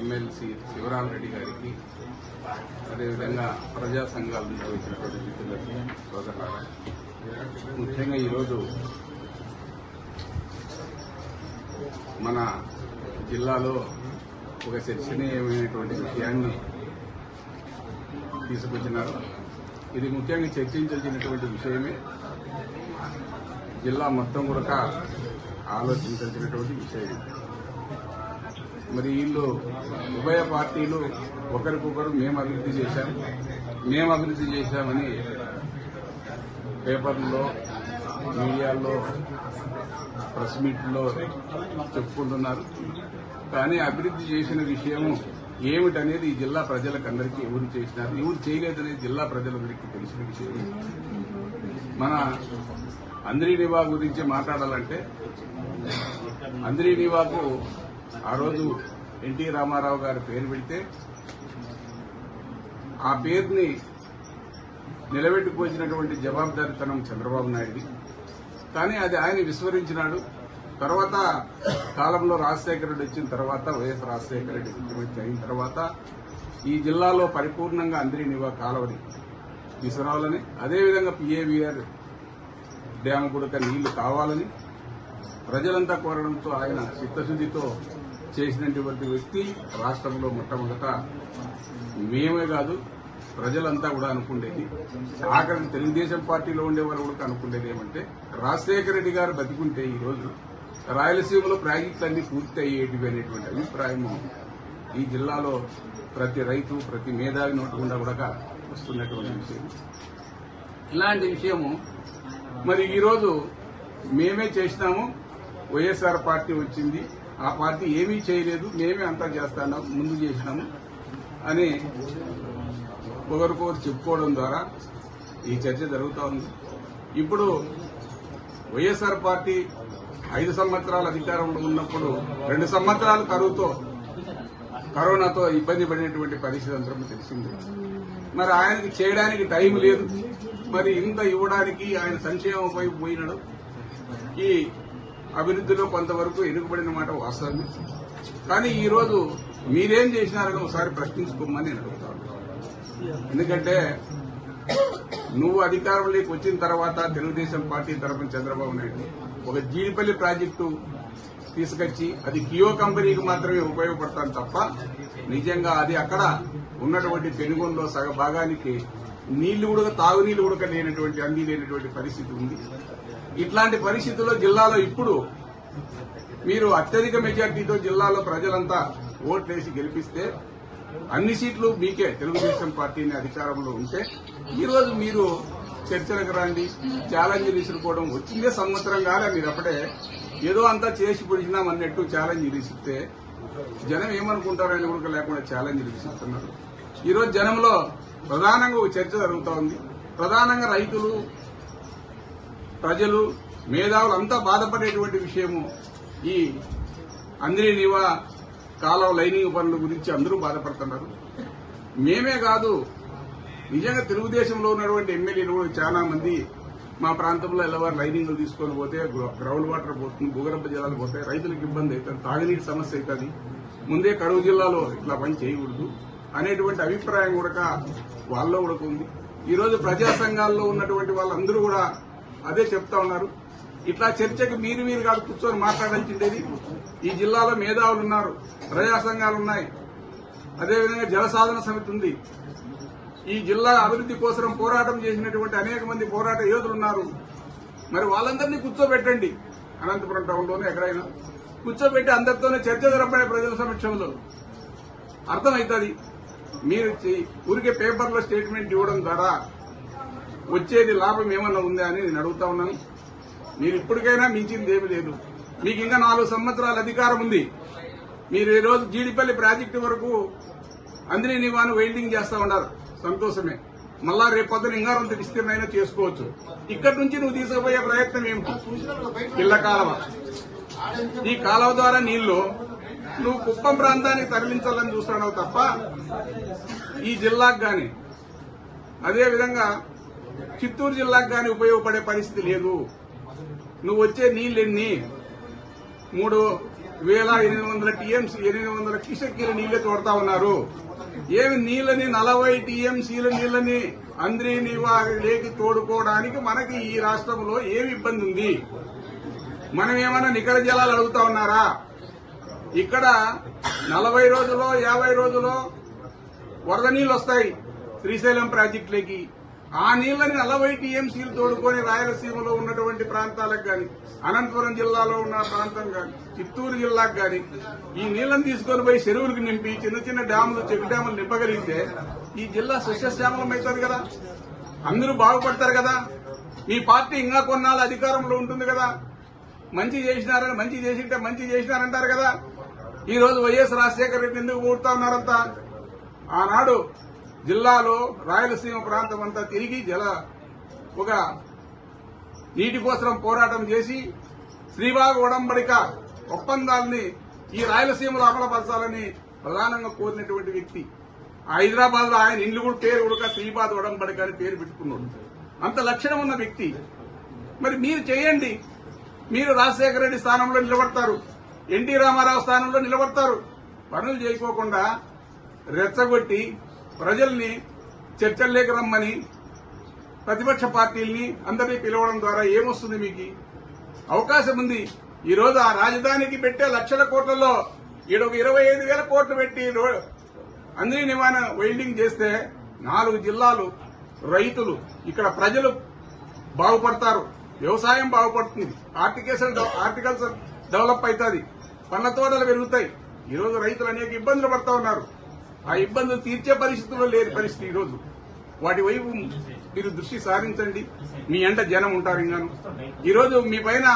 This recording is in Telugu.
ఎమ్మెల్సీ శివరామరెడ్డి గారికి అదేవిధంగా ప్రజా సంఘాల నుంచి వచ్చినటువంటి మిత్రులకి సోదరులారా ముఖ్యంగా ఈరోజు మన జిల్లాలో ఒక చర్చనీయమైనటువంటి విషయాన్ని తీసుకొచ్చినారు. ఇది ముఖ్యంగా చర్చించాల్సినటువంటి విషయమే. జిల్లా మొత్తం కూడా ఆలోచించాల్సినటువంటి విషయం మరి వీళ్ళు ఉభయ పార్టీలు ఒకరికొకరు మేము అభివృద్ధి చేశాం. మేము అభివృద్ధి చేశామని పేపర్లో మీడియాలో ప్రెస్ మీట్లో చెప్పుకుంటున్నారు. కానీ అభివృద్ధి చేసిన విషయము ఏమిటనేది ఈ జిల్లా ప్రజలకందరికీ ఎవరు చేసినారు? ఎవరు చేయలేదనేది జిల్లా ప్రజలందరికీ తెలిసిన విషయం. మన అంద్రీ నివా గురించి మాట్లాడాలంటే అంద్రీ నివాకు ఆ రోజు ఎన్టీ రామారావు గారి పేరు పెడితే ఆ పేరుని నిలబెట్టుకోసినటువంటి జవాబుదారితనం చంద్రబాబు నాయుడు కానీ అది ఆయన విస్మరించినాడు. తర్వాత కాలంలో రాజశేఖర రెడ్డి వచ్చిన తర్వాత వైఎస్ రాజశేఖర రెడ్డి ముఖ్యమంత్రి అయిన తర్వాత ఈ జిల్లాలో పరిపూర్ణంగా అందరి నివా కాలవని తీసుకురావాలని అదేవిధంగా పిఏవిఆర్ డ్యామ్ కూడా నీళ్ళు కావాలని ప్రజలంతా కోరడంతో ఆయన చిత్తశుద్దితో చేసినటువంటి వ్యక్తి రాష్ట్రంలో మొట్టమొదట మేమే కాదు ప్రజలంతా కూడా అనుకుండేది. ఆఖరి తెలుగుదేశం పార్టీలో ఉండే వాళ్ళు కూడా అనుకుండేది ఏమంటే రాజశేఖర రెడ్డి గారు బతికుంటే ఈ రోజు రాయలసీమలో ప్రాజెక్టులన్నీ పూర్తి అయ్యేటివి అనేటువంటి అభిప్రాయం ఈ జిల్లాలో ప్రతి రైతు ప్రతి మేధావి నోటకుండా కూడా వస్తున్నటువంటి విషయం. ఇలాంటి విషయము మరి ఈరోజు మేమే చేసినాము వైఎస్ఆర్ పార్టీ వచ్చింది ఆ పార్టీ ఏమీ చేయలేదు మేమే అంతా చేస్తాము ముందు చేసినాము అని ఒకరికొకరు చెప్పుకోవడం ద్వారా ఈ చర్చ జరుగుతూ ఉంది. ఇప్పుడు వైఎస్ఆర్ పార్టీ ఐదు సంవత్సరాల అధికారంలో ఉన్నప్పుడు రెండు సంవత్సరాలు కరువుతో కరోనాతో ఇబ్బంది పడినటువంటి పరిస్థితి అందరం తెలిసింది. మరి ఆయనకి చేయడానికి టైం లేదు. మరి ఇంత ఇవ్వడానికి ఆయన సంక్షేమం పోయినాడు. ఈ అభివృద్ధిలో కొంతవరకు ఎదుగుబడిన మాట వాస్తవమే. కానీ ఈరోజు మీరేం చేసినారని ఒకసారి ప్రశ్నించుకోమని నేను అడుగుతాను ఎందుకంటే నువ్వు అధికారంలోకి వచ్చిన తర్వాత తెలుగుదేశం పార్టీ తరఫున చంద్రబాబు నాయుడు ఒక జీడిపల్లి ప్రాజెక్టు తీసుకొచ్చి అది కియో కంపెనీకి మాత్రమే ఉపయోగపడతాను తప్ప నిజంగా అది అక్కడ ఉన్నటువంటి పెనుగొండలో సగ భాగానికి నీళ్ళు కూడా తాగునీళ్ళు కూడా లేనటువంటి అంది లేనటువంటి పరిస్థితి ఉంది. ఇట్లాంటి పరిస్థితుల్లో జిల్లాలో ఇప్పుడు మీరు అత్యధిక మెజార్టీతో జిల్లాలో ప్రజలంతా ఓట్లేసి గెలిపిస్తే అన్ని సీట్లు మీకే తెలుగుదేశం పార్టీని అధికారంలో ఉంటే ఈ రోజు మీరు చర్చలకు రండి ఛాలెంజ్ విసురుకోవడం వచ్చిందే సంవత్సరం కాలే మీరు అప్పుడే. ఏదో అంతా చేసి పొడిచినాం అన్నట్టు ఛాలెంజ్ విసిరితే జనం ఏమనుకుంటారని కూడా లేకుండా ఛాలెంజ్ విసురుతున్నారు. ఈరోజు జనంలో ప్రధానంగా ఒక చర్చ జరుగుతూ ఉంది ప్రధానంగా రైతులు ప్రజలు మేధావులు అంతా బాధపడేటువంటి విషయము ఈ అందిరి నివా కాలం లైనింగ్ పనుల గురించి అందరూ బాధపడుతున్నారు. మేమే కాదు నిజంగా తెలుగుదేశంలో ఉన్నటువంటి ఎమ్మెల్యేలు కూడా చాలా మంది మా ప్రాంతంలో ఎల్లవారు లైనింగ్లు తీసుకొని పోతే గ్రౌండ్ వాటర్ పోతుంది భూగర్భ జలాలు పోతాయి రైతులకు ఇబ్బంది అవుతుంది తాగునీటి సమస్య అవుతుంది. ముందే కరువు జిల్లాలో ఇట్లా పని చేయకూడదు. అనేటువంటి అభిప్రాయం కూడా వాళ్ళలో కూడా ఉంది. ఈరోజు ప్రజా సంఘాల్లో ఉన్నటువంటి వాళ్ళందరూ కూడా అదే చెప్తా ఉన్నారు. ఇట్లా చర్చకు మీరు మీరు కాదు కూర్చొని మాట్లాడాల్సిండేది ఈ జిల్లాలో మేధావులు ఉన్నారు ప్రజా సంఘాలు ఉన్నాయి. అదేవిధంగా జలసాధన సమితి ఉంది. ఈ జిల్లా అభివృద్ధి కోసం పోరాటం చేసినటువంటి అనేక మంది పోరాట యోధులు ఉన్నారు. మరి వాళ్ళందరినీ కూర్చోబెట్టండి. అనంతపురం టౌన్లోనే ఎక్కడైనా. కూర్చోబెట్టి అందరితోనే చర్చ జరపడే ప్రజల సమక్షంలో. అర్థమవుతుంది మీరు ఊరికే పేపర్లో స్టేట్మెంట్ ఇవ్వడం ద్వారా వచ్చేది లాభం ఏమన్నా ఉందా అని నేను అడుగుతా ఉన్నాను. మీరు ఇప్పటికైనా మించింది ఏమీ లేదు. మీకు ఇంకా నాలుగు సంవత్సరాల అధికారం ఉంది. మీరు ఈరోజు రోజు జీడిపల్లి ప్రాజెక్టు వరకు అందరినీ నివాను వెల్డింగ్ చేస్తా ఉన్నారు. సంతోషమే. మళ్ళా రేపు పొద్దున కొంత విస్తీర్ణైనా చేసుకోవచ్చు. ఇక్కడి నుంచి నువ్వు తీసుకుపోయే ప్రయత్నం ఏమిటి? పిల్ల కాలవ. ఈ కాలువ ద్వారా నీళ్ళు నువ్వు కుప్పం ప్రాంతానికి తరలించాలని చూస్తున్నావు తప్ప ఈ జిల్లాకు గాని. అదేవిధంగా చిత్తూరు జిల్లాకు గాని ఉపయోగపడే పరిస్థితి లేదు. నువ్వు వచ్చే నీళ్ళెన్ని? మూడు వేల ఎనిమిది వందల టీఎంసీ ఎనిమిది వందల కిసక్కీల నీళ్ళే తోడతా ఉన్నారు. ఏమి నీళ్ళని నలభై టీఎంసీల నీళ్ళని అంద్రి లేకి తోడుకోవడానికి మనకి ఈ రాష్ట్రంలో ఏమి ఇబ్బంది ఉంది? మనం ఏమైనా నికర జలాలు అడుగుతా ఉన్నారా? ఇక్కడ నలభై రోజులో యాభై రోజులో వరద నీళ్ళు వస్తాయి శ్రీశైలం ప్రాజెక్టులకి. ఆ నీళ్ళని నలభై టీఎంసీలు తోడుకొని రాయలసీమలో ఉన్నటువంటి ప్రాంతాలకు గాని అనంతపురం జిల్లాలో ఉన్న ప్రాంతం గాని చిత్తూరు జిల్లాకు గాని ఈ నీళ్ళను తీసుకొని పోయి చెరువులకు నింపి చిన్న చిన్న డ్యాములు చెక్ డ్యాములు నింపగలిగితే ఈ జిల్లా సస్యశ్యామలం అవుతుంది కదా. అందరూ బాగుపడతారు కదా. మీ పార్టీ ఇంకా కొన్నాళ్ళు అధికారంలో ఉంటుంది కదా. మంచి చేసినారని మంచి చేసింటే మంచి చేసినారంటారు కదా. ఈ రోజు వైఎస్ రాజశేఖర రెడ్డి ఎందుకు ఊడుతా ఉన్నారంతా? ఆనాడు జిల్లాలో రాయలసీమ ప్రాంతం అంతా తిరిగి జల ఒక నీటి కోసం పోరాటం చేసి శ్రీబాగ్ ఒడంబడిక ఒప్పందాలని ఈ రాయలసీమలో అమలుపరచాలని ప్రధానంగా కోరినటువంటి వ్యక్తి. హైదరాబాద్లో ఆయన ఇండ్లు కూడా పేరు కూడా శ్రీబాద్ ఒడంబడిక అని పేరు పెట్టుకున్నాడు. అంత లక్షణం ఉన్న వ్యక్తి. మరి మీరు చేయండి. మీరు రాజశేఖర రెడ్డి స్థానంలో నిలబడతారు. ఎన్టీ రామారావు స్థానంలో నిలబడతారు. పనులు చేయకోకుండా రెచ్చగొట్టి ప్రజల్ని చర్చల్లోకి రమ్మని ప్రతిపక్ష పార్టీల్ని అందరినీ పిలవడం ద్వారా ఏమొస్తుంది మీకు? అవకాశం ఉంది. ఈరోజు ఆ రాజధానికి పెట్టే లక్షల కోట్లలో ఈడొక ఇరవై ఐదు వేల కోట్లు పెట్టి రో- అందరి నివారణ వెల్డింగ్ చేస్తే నాలుగు జిల్లాలు రైతులు ఇక్కడ ప్రజలు బాగుపడతారు. వ్యవసాయం బాగుపడుతుంది. ఆర్టికేషన్ ఆర్టికల్చర్ డెవలప్ అవుతుంది. పండ్ల తోటలు పెరుగుతాయి. ఈ రోజు రైతులు అనేక ఇబ్బందులు పడతా ఉన్నారు. ఆ ఇబ్బందులు తీర్చే పరిస్థితుల్లో లేని పరిస్థితి ఈరోజు. వాటి వైపు మీరు దృష్టి సారించండి. మీ అంట జనం ఉంటారు ఇంకాను ఈరోజు మీ పైన